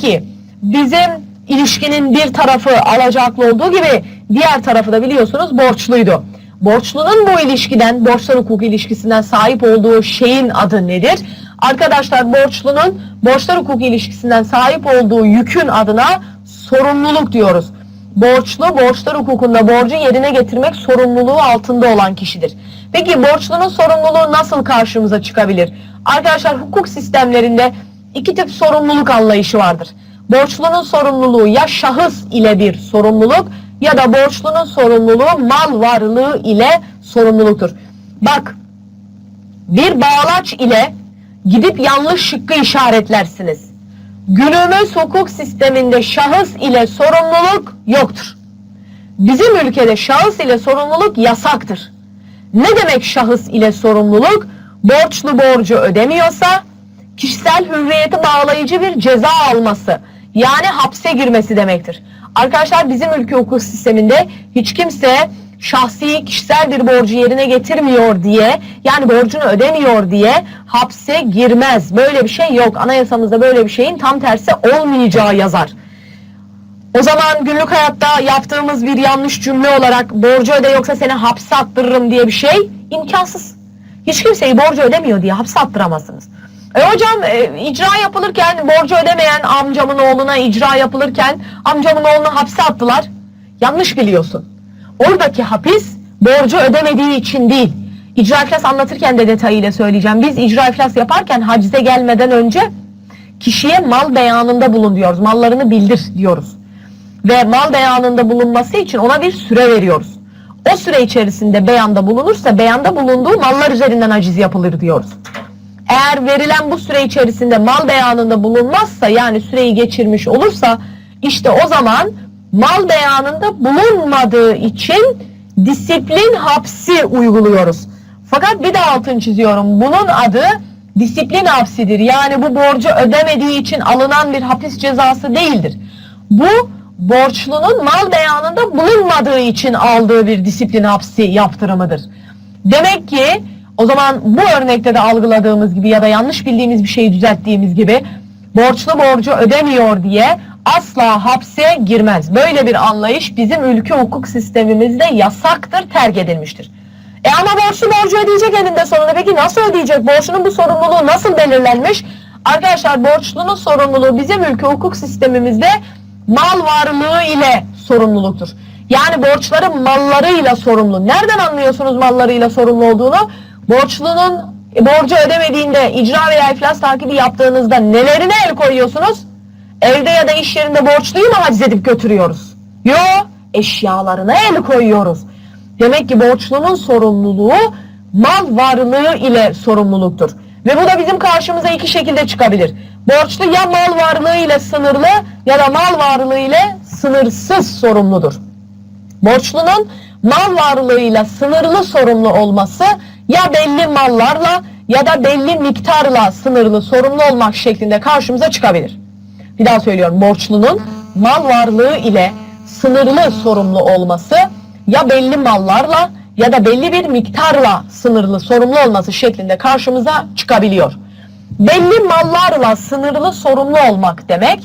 Peki bizim ilişkinin bir tarafı alacaklı olduğu gibi diğer tarafı da biliyorsunuz borçluydu. Borçlunun bu ilişkiden, borçlar hukuk ilişkisinden sahip olduğu şeyin adı nedir? Arkadaşlar borçlunun borçlar hukuk ilişkisinden sahip olduğu yükün adına sorumluluk diyoruz. Borçlu borçlar hukukunda borcu yerine getirmek sorumluluğu altında olan kişidir. Peki borçlunun sorumluluğu nasıl karşımıza çıkabilir? Arkadaşlar hukuk sistemlerinde iki tip sorumluluk anlayışı vardır. Borçlunun sorumluluğu ya şahıs ile bir sorumluluk ya da borçlunun sorumluluğu mal varlığı ile sorumluluktur. Bak bir bağlaç ile gidip yanlış şıkkı işaretlersiniz. Günümüz hukuk sisteminde şahıs ile sorumluluk yoktur. Bizim ülkede şahıs ile sorumluluk yasaktır. Ne demek şahıs ile sorumluluk? Borçlu borcu ödemiyorsa kişisel hürriyeti bağlayıcı bir ceza alması yani hapse girmesi demektir. Arkadaşlar bizim ülke hukuk sisteminde hiç kimse şahsi kişisel bir borcu yerine getirmiyor diye yani borcunu ödemiyor diye hapse girmez. Böyle bir şey yok. Anayasamızda böyle bir şeyin tam tersi olmayacağı yazar. O zaman günlük hayatta yaptığımız bir yanlış cümle olarak borcu öde yoksa seni hapse attırırım diye bir şey imkansız. Hiç kimseyi borcu ödemiyor diye hapse attıramazsınız. E hocam e, icra yapılırken borcu ödemeyen amcamın oğluna icra yapılırken amcamın oğlunu hapse attılar. Yanlış biliyorsun. Oradaki hapis borcu ödemediği için değil. İcra iflas anlatırken de detayıyla söyleyeceğim. Biz icra iflas yaparken hacize gelmeden önce kişiye mal beyanında bulun diyoruz. Mallarını bildir diyoruz. Ve mal beyanında bulunması için ona bir süre veriyoruz. O süre içerisinde beyanda bulunursa beyanda bulunduğu mallar üzerinden haciz yapılır diyoruz. Eğer verilen bu süre içerisinde mal beyanında bulunmazsa yani süreyi geçirmiş olursa işte o zaman mal beyanında bulunmadığı için disiplin hapsi uyguluyoruz. Fakat bir de altını çiziyorum. Bunun adı disiplin hapsidir. Yani bu borcu ödemediği için alınan bir hapis cezası değildir. Bu borçlunun mal beyanında bulunmadığı için aldığı bir disiplin hapsi yaptırımıdır. Demek ki o zaman bu örnekte de algıladığımız gibi ya da yanlış bildiğimiz bir şeyi düzelttiğimiz gibi borçlu borcu ödemiyor diye asla hapse girmez. Böyle bir anlayış bizim ülke hukuk sistemimizde yasaktır, terk edilmiştir. E ama borçlu borcu ödeyecek elinde sonunda. Peki nasıl ödeyecek? Borçlunun bu sorumluluğu nasıl belirlenmiş? Arkadaşlar borçlunun sorumluluğu bizim ülke hukuk sistemimizde mal varlığı ile sorumluluktur. Yani borçların mallarıyla sorumlu. Nereden anlıyorsunuz mallarıyla sorumlu olduğunu? Borçlunun borcu ödemediğinde icra veya iflas takibi yaptığınızda nelerine el koyuyorsunuz? Evde ya da iş yerinde borçluyu mu haciz edip götürüyoruz? Yo, eşyalarına el koyuyoruz. Demek ki borçlunun sorumluluğu mal varlığı ile sorumluluktur. Ve bu da bizim karşımıza iki şekilde çıkabilir. Borçlu ya mal varlığı ile sınırlı ya da mal varlığı ile sınırsız sorumludur. Borçlunun mal varlığıyla sınırlı sorumlu olması ya belli mallarla ya da belli miktarla sınırlı sorumlu olmak şeklinde karşımıza çıkabilir. Bir daha söylüyorum. Borçlunun mal varlığı ile sınırlı sorumlu olması ya belli mallarla ya da belli bir miktarla sınırlı sorumlu olması şeklinde karşımıza çıkabiliyor. Belli mallarla sınırlı sorumlu olmak demek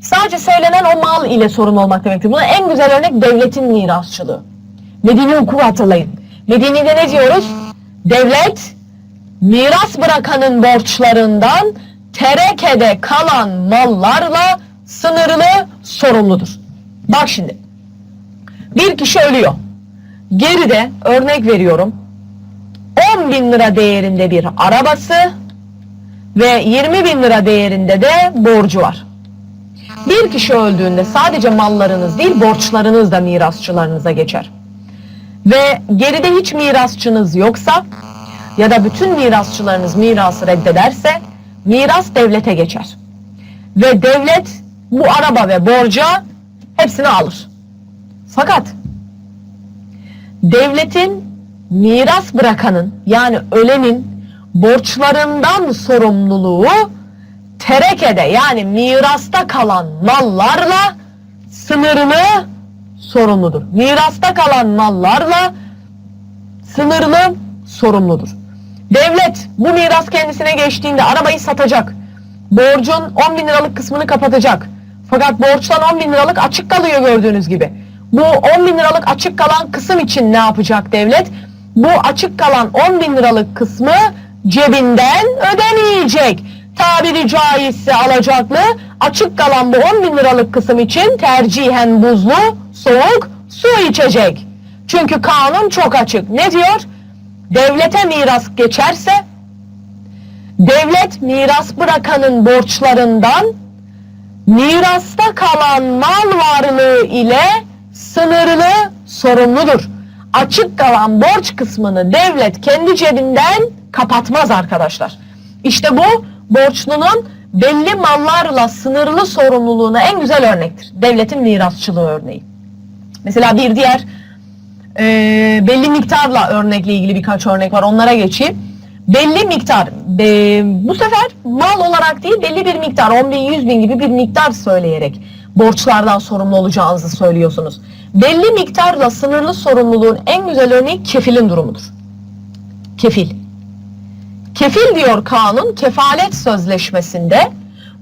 sadece söylenen o mal ile sorumlu olmak demektir. Buna en güzel örnek devletin mirasçılığı. Medeni hukuku hatırlayın. Medeni'de ne diyoruz? Devlet miras bırakanın borçlarından terekede kalan mallarla sınırlı sorumludur. Bak şimdi. Bir kişi ölüyor. Geride örnek veriyorum 10 bin lira değerinde bir arabası ve 20 bin lira değerinde de borcu var. Bir kişi öldüğünde sadece mallarınız değil borçlarınız da mirasçılarınıza geçer. Ve geride hiç mirasçınız yoksa ya da bütün mirasçılarınız mirası reddederse miras devlete geçer. Ve devlet bu araba ve borca hepsini alır. Fakat devletin miras bırakanın yani ölenin borçlarından sorumluluğu terekede yani mirasta kalan mallarla sınırlı sorumludur. Mirasta kalan mallarla sınırlı sorumludur. Devlet bu miras kendisine geçtiğinde arabayı satacak. borcun 10 bin liralık kısmını kapatacak. Fakat borçtan 10 bin liralık açık kalıyor gördüğünüz gibi. Bu 10 bin liralık açık kalan kısım için ne yapacak devlet? Bu açık kalan 10 bin liralık kısmı cebinden ödemeyecek. Tabiri caizse alacaklı açık kalan bu 10 bin liralık kısım için tercihen buzlu, soğuk su içecek. Çünkü kanun çok açık. Ne diyor? Devlete miras geçerse devlet miras bırakanın borçlarından mirasta kalan mal varlığı ile sınırlı sorumludur. Açık kalan borç kısmını devlet kendi cebinden kapatmaz arkadaşlar. İşte bu borçlunun belli mallarla sınırlı sorumluluğuna en güzel örnektir. Devletin mirasçılığı örneği. Mesela bir diğer e, belli miktarla örnekle ilgili birkaç örnek var. Onlara geçeyim. Belli miktar, e, bu sefer mal olarak değil belli bir miktar, 10 bin, 100 bin gibi bir miktar söyleyerek borçlardan sorumlu olacağınızı söylüyorsunuz. Belli miktarla sınırlı sorumluluğun en güzel örneği kefilin durumudur. Kefil. Kefil diyor kanun, kefalet sözleşmesinde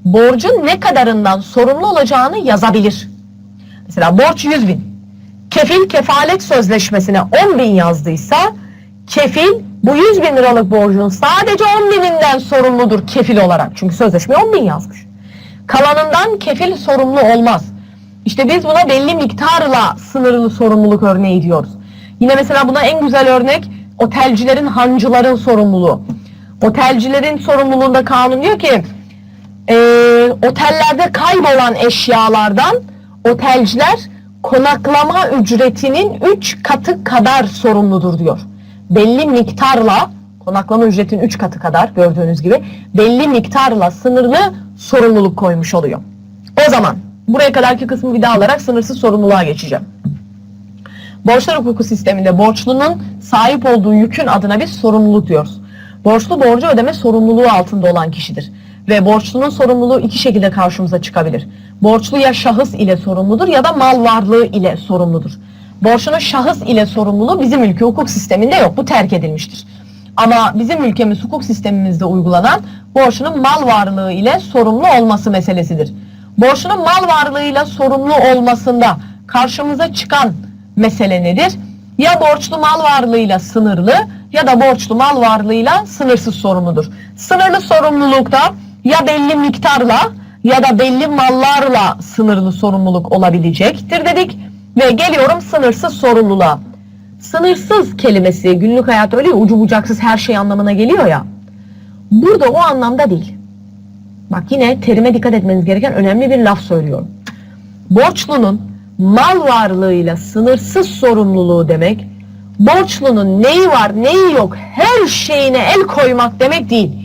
borcun ne kadarından sorumlu olacağını yazabilir. Mesela borç 100 bin. Kefil kefalet sözleşmesine 10 bin yazdıysa kefil bu 100 bin liralık borcun sadece 10 bininden sorumludur kefil olarak. Çünkü sözleşme 10 bin yazmış. Kalanından kefil sorumlu olmaz. İşte biz buna belli miktarla sınırlı sorumluluk örneği diyoruz. Yine mesela buna en güzel örnek otelcilerin, hancıların sorumluluğu. Otelcilerin sorumluluğunda kanun diyor ki e, otellerde kaybolan eşyalardan otelciler konaklama ücretinin 3 katı kadar sorumludur diyor. Belli miktarla konaklama ücretinin 3 katı kadar gördüğünüz gibi belli miktarla sınırlı sorumluluk koymuş oluyor. O zaman buraya kadarki kısmı bir daha alarak sınırsız sorumluluğa geçeceğim. Borçlar hukuku sisteminde borçlunun sahip olduğu yükün adına bir sorumluluk diyoruz. Borçlu borcu ödeme sorumluluğu altında olan kişidir. Ve borçlunun sorumluluğu iki şekilde karşımıza çıkabilir. Borçlu ya şahıs ile sorumludur ya da mal varlığı ile sorumludur. Borçlunun şahıs ile sorumluluğu bizim ülke hukuk sisteminde yok. Bu terk edilmiştir. Ama bizim ülkemiz hukuk sistemimizde uygulanan borçlunun mal varlığı ile sorumlu olması meselesidir. Borçlunun mal varlığıyla sorumlu olmasında karşımıza çıkan mesele nedir? Ya borçlu mal varlığıyla sınırlı ya da borçlu mal varlığıyla sınırsız sorumludur. Sınırlı sorumlulukta ya belli miktarla ya da belli mallarla sınırlı sorumluluk olabilecektir dedik. Ve geliyorum sınırsız sorumluluğa. Sınırsız kelimesi günlük hayatta öyle ya, ucu bucaksız her şey anlamına geliyor ya. Burada o anlamda değil. Bak yine terime dikkat etmeniz gereken önemli bir laf söylüyorum. Borçlunun mal varlığıyla sınırsız sorumluluğu demek, borçlunun neyi var neyi yok her şeyine el koymak demek değil.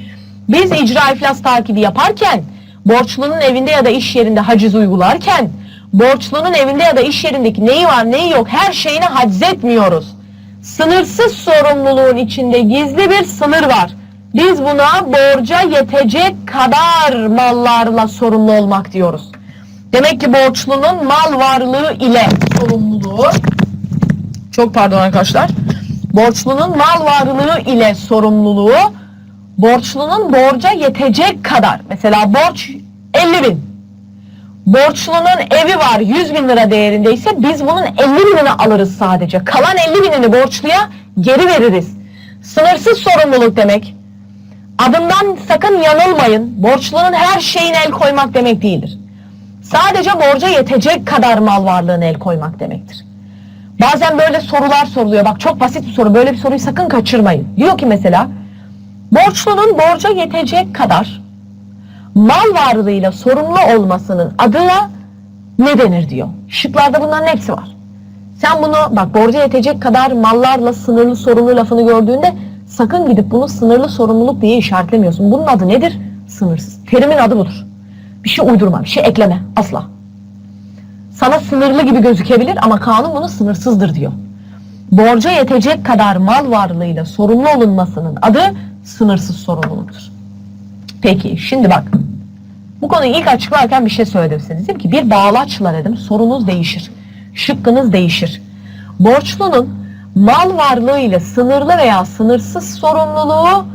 Biz icra iflas takibi yaparken, borçlunun evinde ya da iş yerinde haciz uygularken, borçlunun evinde ya da iş yerindeki neyi var neyi yok her şeyini haczetmiyoruz. Sınırsız sorumluluğun içinde gizli bir sınır var. Biz buna borca yetecek kadar mallarla sorumlu olmak diyoruz. Demek ki borçlunun mal varlığı ile sorumluluğu çok pardon arkadaşlar. Borçlunun mal varlığı ile sorumluluğu borçlunun borca yetecek kadar. Mesela borç 50 bin. Borçlunun evi var 100 bin lira değerindeyse biz bunun 50 binini alırız sadece. Kalan 50 binini borçluya geri veririz. Sınırsız sorumluluk demek. Adından sakın yanılmayın. Borçlunun her şeyine el koymak demek değildir. Sadece borca yetecek kadar mal varlığına el koymak demektir. Bazen böyle sorular soruluyor. Bak çok basit bir soru. Böyle bir soruyu sakın kaçırmayın. Diyor ki mesela borçlunun borca yetecek kadar mal varlığıyla sorumlu olmasının adına ne denir diyor. Şıklarda bunların hepsi var. Sen bunu bak borca yetecek kadar mallarla sınırlı sorumlu lafını gördüğünde sakın gidip bunu sınırlı sorumluluk diye işaretlemiyorsun. Bunun adı nedir? Sınırsız. Terimin adı budur. Bir şey uydurma, bir şey ekleme. Asla. Sana sınırlı gibi gözükebilir ama kanun bunu sınırsızdır diyor. Borca yetecek kadar mal varlığıyla sorumlu olunmasının adı sınırsız sorumluluktur. Peki şimdi bak. Bu konuyu ilk açıklarken bir şey söyledim size. Dedim ki bir bağlaçla dedim sorunuz değişir. Şıkkınız değişir. Borçlunun mal varlığı ile sınırlı veya sınırsız sorumluluğu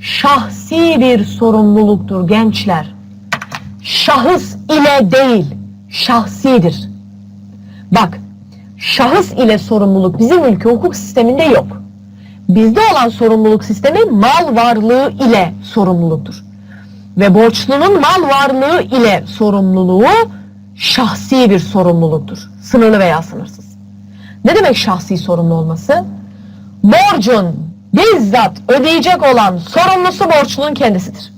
şahsi bir sorumluluktur gençler. şahıs ile değil, şahsidir. Bak, şahıs ile sorumluluk bizim ülke hukuk sisteminde yok. Bizde olan sorumluluk sistemi mal varlığı ile sorumluluktur. Ve borçlunun mal varlığı ile sorumluluğu şahsi bir sorumluluktur. Sınırlı veya sınırsız. Ne demek şahsi sorumlu olması? Borcun bizzat ödeyecek olan sorumlusu borçlunun kendisidir.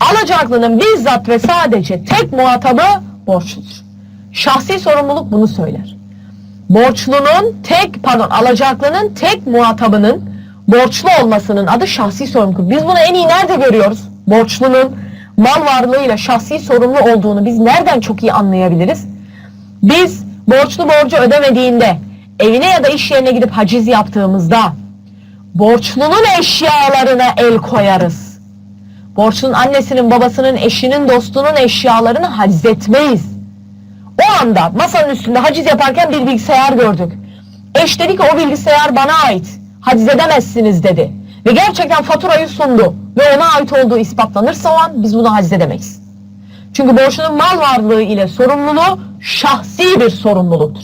Alacaklının bizzat ve sadece tek muhatabı borçludur. Şahsi sorumluluk bunu söyler. Borçlunun tek pardon alacaklının tek muhatabının borçlu olmasının adı şahsi sorumluluk. Biz bunu en iyi nerede görüyoruz? Borçlunun mal varlığıyla şahsi sorumlu olduğunu biz nereden çok iyi anlayabiliriz? Biz borçlu borcu ödemediğinde evine ya da iş yerine gidip haciz yaptığımızda borçlunun eşyalarına el koyarız. Borçlunun annesinin, babasının, eşinin, dostunun eşyalarını haciz etmeyiz. O anda masanın üstünde haciz yaparken bir bilgisayar gördük. Eş dedi ki o bilgisayar bana ait. Haciz edemezsiniz dedi. Ve gerçekten faturayı sundu. Ve ona ait olduğu ispatlanırsa o an biz bunu haciz edemeyiz. Çünkü borçlunun mal varlığı ile sorumluluğu şahsi bir sorumluluktur.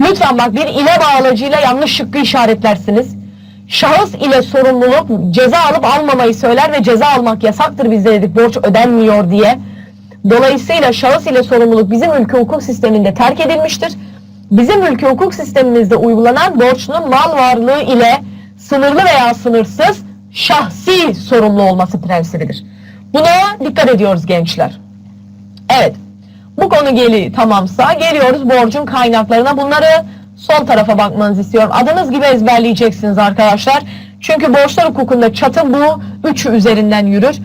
Lütfen bak bir ile bağlacıyla yanlış şıkkı işaretlersiniz. Şahıs ile sorumluluk ceza alıp almamayı söyler ve ceza almak yasaktır bizde dedik borç ödenmiyor diye. Dolayısıyla şahıs ile sorumluluk bizim ülke hukuk sisteminde terk edilmiştir. Bizim ülke hukuk sistemimizde uygulanan borçlunun mal varlığı ile sınırlı veya sınırsız şahsi sorumlu olması prensibidir. Buna dikkat ediyoruz gençler. Evet. Bu konu geli tamamsa geliyoruz borcun kaynaklarına. Bunları sol tarafa bakmanızı istiyorum. Adınız gibi ezberleyeceksiniz arkadaşlar. Çünkü borçlar hukukunda çatı bu üçü üzerinden yürür.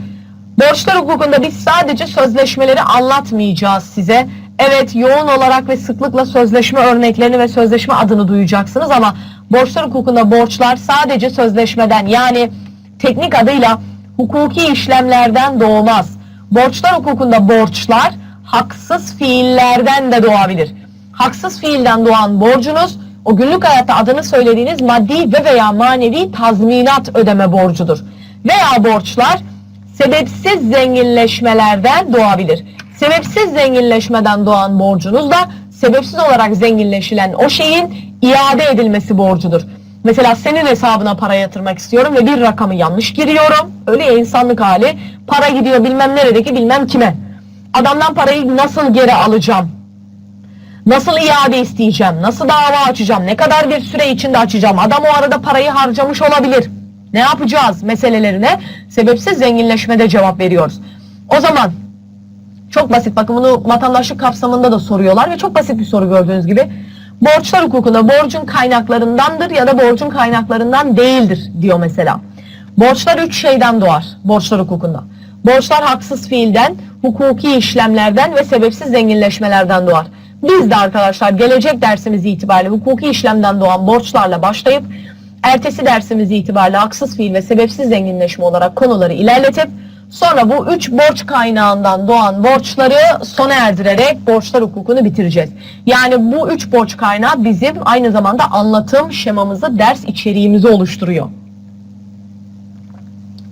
Borçlar hukukunda biz sadece sözleşmeleri anlatmayacağız size. Evet yoğun olarak ve sıklıkla sözleşme örneklerini ve sözleşme adını duyacaksınız ama borçlar hukukunda borçlar sadece sözleşmeden yani teknik adıyla hukuki işlemlerden doğmaz. Borçlar hukukunda borçlar haksız fiillerden de doğabilir. Haksız fiilden doğan borcunuz o günlük hayatta adını söylediğiniz maddi ve veya manevi tazminat ödeme borcudur. Veya borçlar sebepsiz zenginleşmelerden doğabilir. Sebepsiz zenginleşmeden doğan borcunuz da sebepsiz olarak zenginleşilen o şeyin iade edilmesi borcudur. Mesela senin hesabına para yatırmak istiyorum ve bir rakamı yanlış giriyorum. Öyle ya insanlık hali. Para gidiyor bilmem neredeki bilmem kime. Adamdan parayı nasıl geri alacağım? Nasıl iade isteyeceğim? Nasıl dava açacağım? Ne kadar bir süre içinde açacağım? Adam o arada parayı harcamış olabilir. Ne yapacağız meselelerine sebepsiz zenginleşmede cevap veriyoruz. O zaman çok basit bakın bunu vatandaşlık kapsamında da soruyorlar ve çok basit bir soru gördüğünüz gibi. Borçlar hukukunda borcun kaynaklarındandır ya da borcun kaynaklarından değildir diyor mesela. Borçlar üç şeyden doğar borçlar hukukunda. Borçlar haksız fiilden, hukuki işlemlerden ve sebepsiz zenginleşmelerden doğar. Biz de arkadaşlar gelecek dersimiz itibariyle hukuki işlemden doğan borçlarla başlayıp ertesi dersimiz itibariyle haksız fiil ve sebepsiz zenginleşme olarak konuları ilerletip sonra bu üç borç kaynağından doğan borçları sona erdirerek borçlar hukukunu bitireceğiz. Yani bu üç borç kaynağı bizim aynı zamanda anlatım şemamızı, ders içeriğimizi oluşturuyor.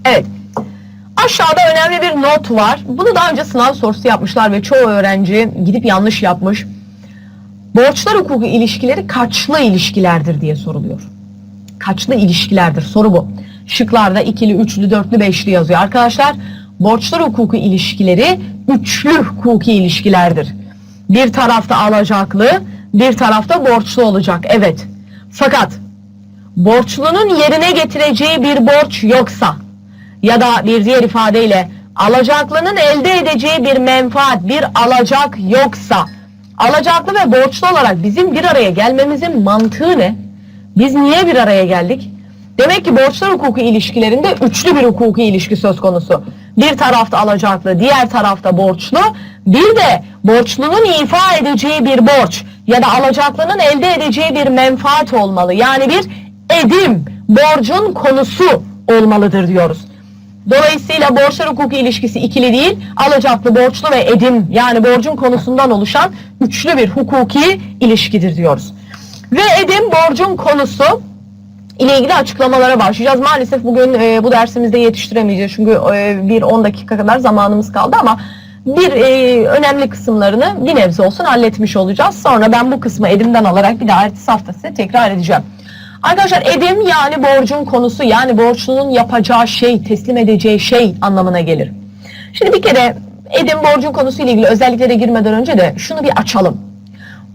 Evet. Aşağıda önemli bir not var. Bunu daha önce sınav sorusu yapmışlar ve çoğu öğrenci gidip yanlış yapmış. Borçlar hukuku ilişkileri kaçlı ilişkilerdir diye soruluyor. Kaçlı ilişkilerdir soru bu. Şıklarda ikili, üçlü, dörtlü, beşli yazıyor. Arkadaşlar borçlar hukuku ilişkileri üçlü hukuki ilişkilerdir. Bir tarafta alacaklı, bir tarafta borçlu olacak. Evet. Fakat borçlunun yerine getireceği bir borç yoksa ya da bir diğer ifadeyle alacaklının elde edeceği bir menfaat, bir alacak yoksa alacaklı ve borçlu olarak bizim bir araya gelmemizin mantığı ne? Biz niye bir araya geldik? Demek ki borçlar hukuku ilişkilerinde üçlü bir hukuki ilişki söz konusu. Bir tarafta alacaklı, diğer tarafta borçlu. Bir de borçlunun ifa edeceği bir borç ya da alacaklının elde edeceği bir menfaat olmalı. Yani bir edim, borcun konusu olmalıdır diyoruz. Dolayısıyla borçlar hukuku ilişkisi ikili değil, alacaklı, borçlu ve edim yani borcun konusundan oluşan üçlü bir hukuki ilişkidir diyoruz. Ve edim borcun konusu ile ilgili açıklamalara başlayacağız. Maalesef bugün e, bu dersimizde yetiştiremeyeceğiz çünkü e, bir 10 dakika kadar zamanımız kaldı ama bir e, önemli kısımlarını bir nebze olsun halletmiş olacağız. Sonra ben bu kısmı Edim'den alarak bir daha ertesi hafta size tekrar edeceğim. Arkadaşlar Edim yani borcun konusu yani borçlunun yapacağı şey, teslim edeceği şey anlamına gelir. Şimdi bir kere Edim borcun konusuyla ilgili özelliklere girmeden önce de şunu bir açalım.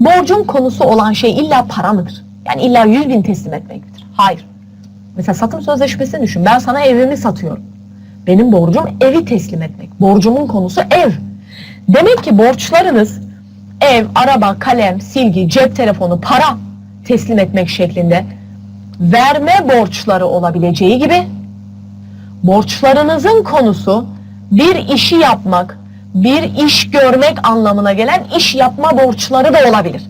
Borcun konusu olan şey illa para mıdır? Yani illa 100 bin teslim etmek midir? Hayır. Mesela satım sözleşmesini düşün. Ben sana evimi satıyorum. Benim borcum evi teslim etmek. Borcumun konusu ev. Demek ki borçlarınız ev, araba, kalem, silgi, cep telefonu, para teslim etmek şeklinde verme borçları olabileceği gibi borçlarınızın konusu bir işi yapmak, bir iş görmek anlamına gelen iş yapma borçları da olabilir.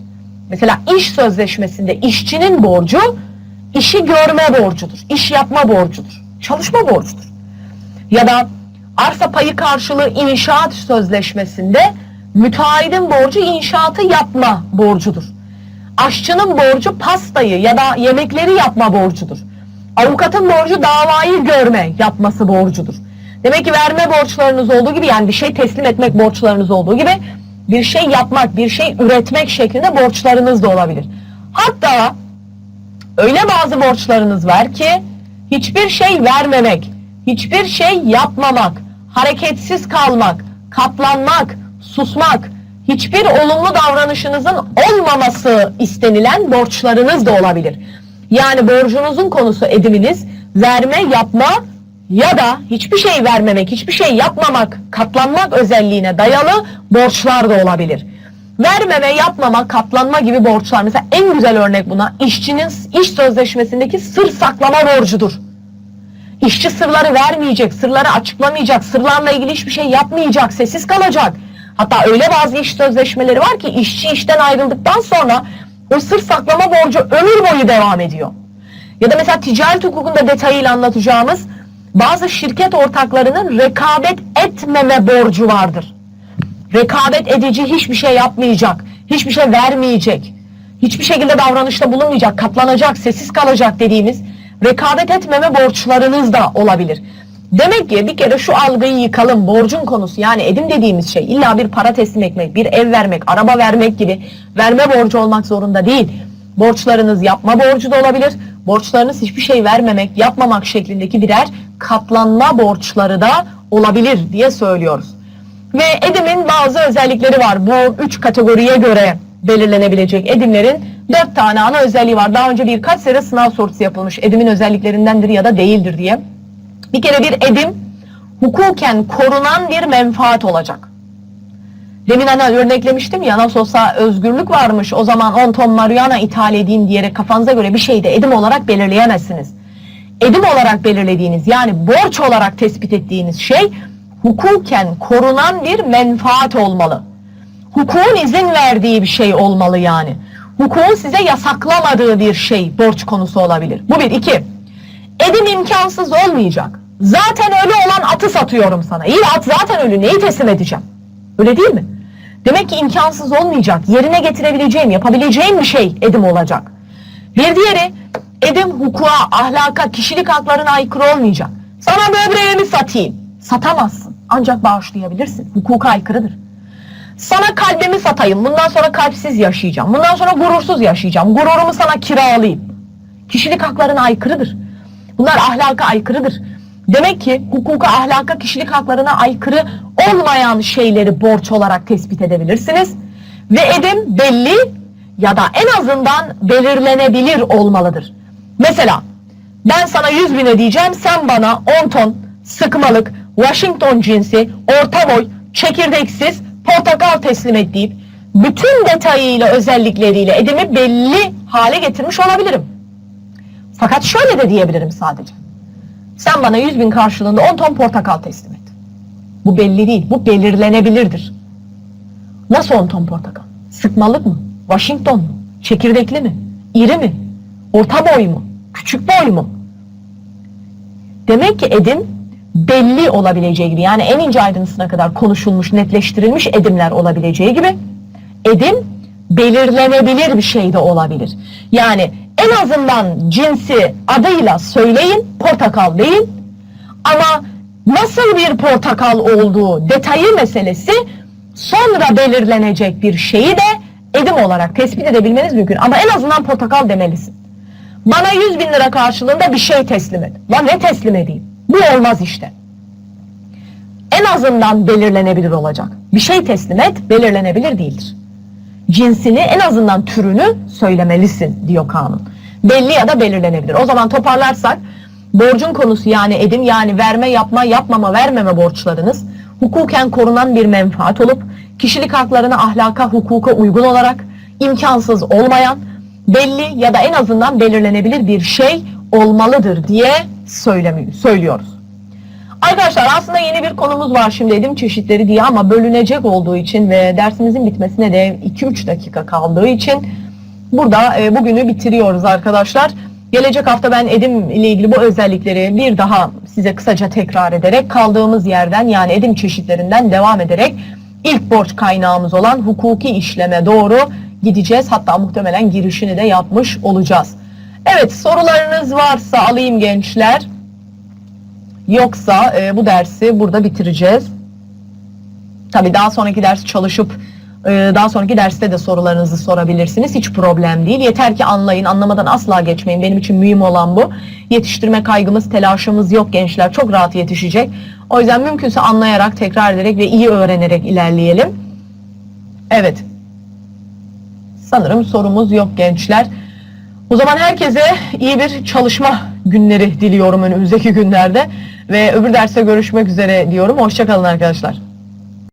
Mesela iş sözleşmesinde işçinin borcu işi görme borcudur, iş yapma borcudur, çalışma borcudur. Ya da arsa payı karşılığı inşaat sözleşmesinde müteahhidin borcu inşaatı yapma borcudur. Aşçının borcu pastayı ya da yemekleri yapma borcudur. Avukatın borcu davayı görme yapması borcudur. Demek ki verme borçlarınız olduğu gibi yani bir şey teslim etmek borçlarınız olduğu gibi bir şey yapmak, bir şey üretmek şeklinde borçlarınız da olabilir. Hatta öyle bazı borçlarınız var ki hiçbir şey vermemek, hiçbir şey yapmamak, hareketsiz kalmak, katlanmak, susmak, hiçbir olumlu davranışınızın olmaması istenilen borçlarınız da olabilir. Yani borcunuzun konusu ediminiz verme, yapma ya da hiçbir şey vermemek, hiçbir şey yapmamak, katlanmak özelliğine dayalı borçlar da olabilir. Vermeme, yapmama, katlanma gibi borçlar. Mesela en güzel örnek buna işçinin iş sözleşmesindeki sır saklama borcudur. İşçi sırları vermeyecek, sırları açıklamayacak, sırlarla ilgili hiçbir şey yapmayacak, sessiz kalacak. Hatta öyle bazı iş sözleşmeleri var ki işçi işten ayrıldıktan sonra o sır saklama borcu ömür boyu devam ediyor. Ya da mesela ticaret hukukunda detayıyla anlatacağımız bazı şirket ortaklarının rekabet etmeme borcu vardır. Rekabet edici hiçbir şey yapmayacak, hiçbir şey vermeyecek, hiçbir şekilde davranışta bulunmayacak, katlanacak, sessiz kalacak dediğimiz rekabet etmeme borçlarınız da olabilir. Demek ki bir kere şu algıyı yıkalım. Borcun konusu yani edim dediğimiz şey illa bir para teslim etmek, bir ev vermek, araba vermek gibi verme borcu olmak zorunda değil. Borçlarınız yapma borcu da olabilir. Borçlarınız hiçbir şey vermemek, yapmamak şeklindeki birer katlanma borçları da olabilir diye söylüyoruz. Ve edimin bazı özellikleri var. Bu üç kategoriye göre belirlenebilecek edimlerin dört tane ana özelliği var. Daha önce birkaç sene sınav sorusu yapılmış. Edimin özelliklerindendir ya da değildir diye. Bir kere bir edim hukuken korunan bir menfaat olacak. Demin hani örneklemiştim ya nasıl olsa özgürlük varmış o zaman 10 ton marihuana ithal edeyim diyerek kafanıza göre bir şeyi de edim olarak belirleyemezsiniz. Edim olarak belirlediğiniz yani borç olarak tespit ettiğiniz şey hukuken korunan bir menfaat olmalı. Hukukun izin verdiği bir şey olmalı yani. Hukukun size yasaklamadığı bir şey borç konusu olabilir. Bu bir. iki. Edim imkansız olmayacak. Zaten ölü olan atı satıyorum sana. İyi at zaten ölü. Neyi teslim edeceğim? Öyle değil mi? Demek ki imkansız olmayacak. Yerine getirebileceğim, yapabileceğim bir şey edim olacak. Bir diğeri edim hukuka, ahlaka, kişilik haklarına aykırı olmayacak. Sana böbreğimi satayım. Satamazsın. Ancak bağışlayabilirsin. Hukuka aykırıdır. Sana kalbimi satayım. Bundan sonra kalpsiz yaşayacağım. Bundan sonra gurursuz yaşayacağım. Gururumu sana kiralayayım. Kişilik haklarına aykırıdır. Bunlar ahlaka aykırıdır. Demek ki hukuka, ahlaka, kişilik haklarına aykırı olmayan şeyleri borç olarak tespit edebilirsiniz. Ve edim belli ya da en azından belirlenebilir olmalıdır. Mesela ben sana 100 bin ödeyeceğim, sen bana 10 ton sıkmalık, Washington cinsi, orta boy, çekirdeksiz, portakal teslim et deyip bütün detayıyla, özellikleriyle edimi belli hale getirmiş olabilirim. Fakat şöyle de diyebilirim sadece. Sen bana 100 bin karşılığında 10 ton portakal teslim et. Bu belli değil. Bu belirlenebilirdir. Nasıl 10 ton portakal? Sıkmalık mı? Washington mu? Çekirdekli mi? İri mi? Orta boy mu? Küçük boy mu? Demek ki edim belli olabileceği gibi yani en ince ayrıntısına kadar konuşulmuş, netleştirilmiş edimler olabileceği gibi edim belirlenebilir bir şey de olabilir. Yani en azından cinsi adıyla söyleyin, portakal değil ama nasıl bir portakal olduğu detayı meselesi sonra belirlenecek bir şeyi de edim olarak tespit edebilmeniz mümkün. Ama en azından portakal demelisin. Bana 100 bin lira karşılığında bir şey teslim et. Lan ne teslim edeyim? Bu olmaz işte. En azından belirlenebilir olacak. Bir şey teslim et, belirlenebilir değildir. Cinsini en azından türünü söylemelisin diyor kanun. Belli ya da belirlenebilir. O zaman toparlarsak borcun konusu yani edim yani verme yapma yapmama vermeme borçlarınız hukuken korunan bir menfaat olup kişilik haklarına ahlaka hukuka uygun olarak imkansız olmayan belli ya da en azından belirlenebilir bir şey olmalıdır diye söylemi- söylüyoruz. Arkadaşlar aslında yeni bir konumuz var şimdi edim çeşitleri diye ama bölünecek olduğu için ve dersimizin bitmesine de 2-3 dakika kaldığı için burada e, bugünü bitiriyoruz arkadaşlar. Gelecek hafta ben edim ile ilgili bu özellikleri bir daha size kısaca tekrar ederek kaldığımız yerden yani edim çeşitlerinden devam ederek ilk borç kaynağımız olan hukuki işleme doğru gideceğiz. Hatta muhtemelen girişini de yapmış olacağız. Evet sorularınız varsa alayım gençler. Yoksa e, bu dersi burada bitireceğiz. Tabii daha sonraki ders çalışıp daha sonraki derste de sorularınızı sorabilirsiniz. Hiç problem değil. Yeter ki anlayın. Anlamadan asla geçmeyin. Benim için mühim olan bu. Yetiştirme kaygımız, telaşımız yok gençler. Çok rahat yetişecek. O yüzden mümkünse anlayarak, tekrar ederek ve iyi öğrenerek ilerleyelim. Evet. Sanırım sorumuz yok gençler. O zaman herkese iyi bir çalışma günleri diliyorum önümüzdeki günlerde ve öbür derste görüşmek üzere diyorum. Hoşçakalın arkadaşlar.